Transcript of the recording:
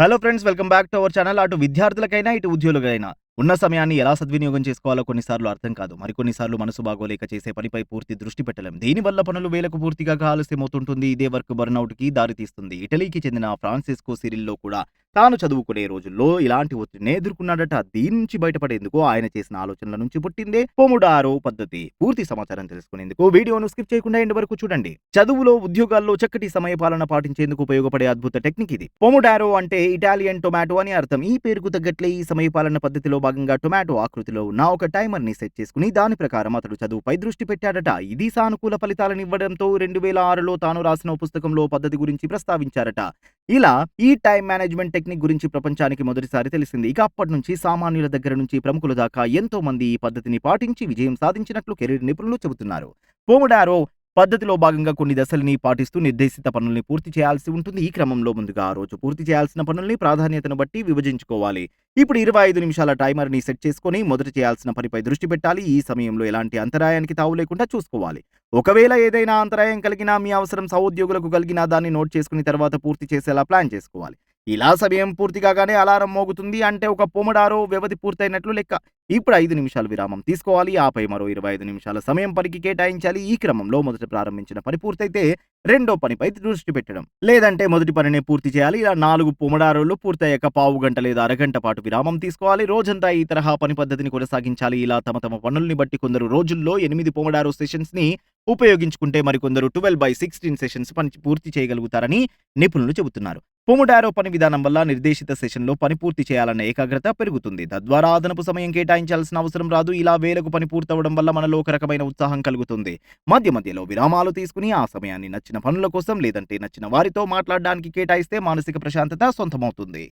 Hello friends welcome back to our channel అటు విద్యార్థులకైనా ఇటు ఉద్యోగులకైనా. ఉన్న సమయాన్ని ఎలా సద్వినియోగం చేసుకోవాలో కొన్నిసార్లు అర్థం కాదు. మరికొన్నిసార్లు మనసు బాగోలేక చేసే పనిపై పూర్తి దృష్టి పెట్టలేం. దీనివల్ల పనులు వేలకు పూర్తిగా ఆలస్యమవుతుంటుంది. ఇదే వర్క్ బర్నౌట్కి దారితీస్తుంది ఇటలీకి చెందిన ఫ్రాన్సిస్కో సిరిల్లో కూడా తాను చదువుకునే రోజుల్లో ఇలాంటి ఒత్తిడిని ఎదుర్కొన్నాడట. దీని నుంచి బయటపడేందుకు ఆయన చేసిన ఆలోచనల నుంచి పుట్టిందే పొముడారో పద్ధతి. పూర్తి సమాచారం తెలుసుకునేందుకు వీడియోను స్కిప్ చేయకుండా ఎండ్ వరకు చూడండి. చదువులో ఉద్యోగాల్లో చక్కటి సమయపాలన పాటించేందుకు ఉపయోగపడే అద్భుత టెక్నిక్ ఇది. పొముడారో అంటే ఇటాలియన్ టొమాటో అని అర్థం. ఈ పేరుకు తగ్గట్లే ఈ సమయపాలన పద్ధతిలో భాగంగా టొమాటో ఆకృతిలో ఉన్న ఒక టైమర్ని సెట్ చేసుకుని దాని ప్రకారం అతడు చదువుపై దృష్టి పెట్టాడట. ఇది సానుకూల ఫలితాలను ఇవ్వడంతో రెండు వేల ఆరులో తాను రాసిన ఓ పుస్తకంలో పద్ధతి గురించి ప్రస్తావించారట. ఇలా ఈ టైం మేనేజ్మెంట్ టెక్నిక్ గురించి ప్రపంచానికి మొదటిసారి తెలిసింది. ఇక అప్పటి నుంచి సామాన్యుల దగ్గర నుంచి ప్రముఖుల దాకా ఎంతో మంది ఈ పద్ధతిని పాటించి విజయం సాధించినట్లు కెరీర్ నిపుణులు చెబుతున్నారు. పోమడారో పద్ధతిలో భాగంగా కొన్ని దశల్ని పాటిస్తూ నిర్దేశిత పనుల్ని పూర్తి చేయాల్సి ఉంటుంది. ఈ క్రమంలో ముందుగా ఆ రోజు పూర్తి చేయాల్సిన పనుల్ని ప్రాధాన్యతను బట్టి విభజించుకోవాలి. ఇప్పుడు ఇరవై ఐదు నిమిషాల టైమర్ని సెట్ చేసుకొని మొదట చేయాల్సిన పనిపై దృష్టి పెట్టాలి. ఈ సమయంలో ఎలాంటి అంతరాయానికి తావు లేకుండా చూసుకోవాలి. ఒకవేళ ఏదైనా అంతరాయం కలిగినా మీ అవసరం సహోద్యోగులకు కలిగినా దాన్ని నోట్ చేసుకుని తర్వాత పూర్తి చేసేలా ప్లాన్ చేసుకోవాలి. ఇలా సమయం పూర్తి కాగానే అలారం మోగుతుంది అంటే ఒక పొమడారో వ్యవధి పూర్తయినట్లు లెక్క. ఇప్పుడు ఐదు నిమిషాలు విరామం తీసుకోవాలి. ఆపై మరో ఇరవై ఐదు నిమిషాల సమయం పనికి కేటాయించాలి. ఈ క్రమంలో మొదట ప్రారంభించిన పని పూర్తయితే రెండో పనిపై దృష్టి పెట్టడం. లేదంటే మొదటి పనినే పూర్తి చేయాలి. ఇలా నాలుగు పొమడారోలు పూర్తయ్యాక పావు గంట లేదా అరగంట పాటు విరామం తీసుకోవాలి. రోజంతా ఈ తరహా పని పద్ధతిని కొనసాగించాలి. ఇలా తమ తమ పనుల్ని బట్టి కొందరు రోజుల్లో ఎనిమిది పొమడారో సెషన్స్ని ఉపయోగించుకుంటే మరికొందరు ట్వెల్వ్ బై సిక్స్టీన్ సెషన్స్ పని పూర్తి చేయగలుగుతారని నిపుణులు చెబుతున్నారు. పొముడారో పని విధానం వల్ల నిర్దేశిత సెషన్లో పని పూర్తి చేయాలన్న ఏకాగ్రత పెరుగుతుంది. తద్వారా అదనపు సమయం కేటాయించాల్సిన అవసరం రాదు. ఇలా వేలకు పని పూర్తవడం వల్ల మనలో ఒక రకమైన ఉత్సాహం కలుగుతుంది. మధ్య మధ్యలో విరామాలు తీసుకుని ఆ సమయాన్ని నచ్చిన పనుల కోసం లేదంటే నచ్చిన వారితో మాట్లాడడానికి కేటాయిస్తే మానసిక ప్రశాంతత సొంతమవుతుంది.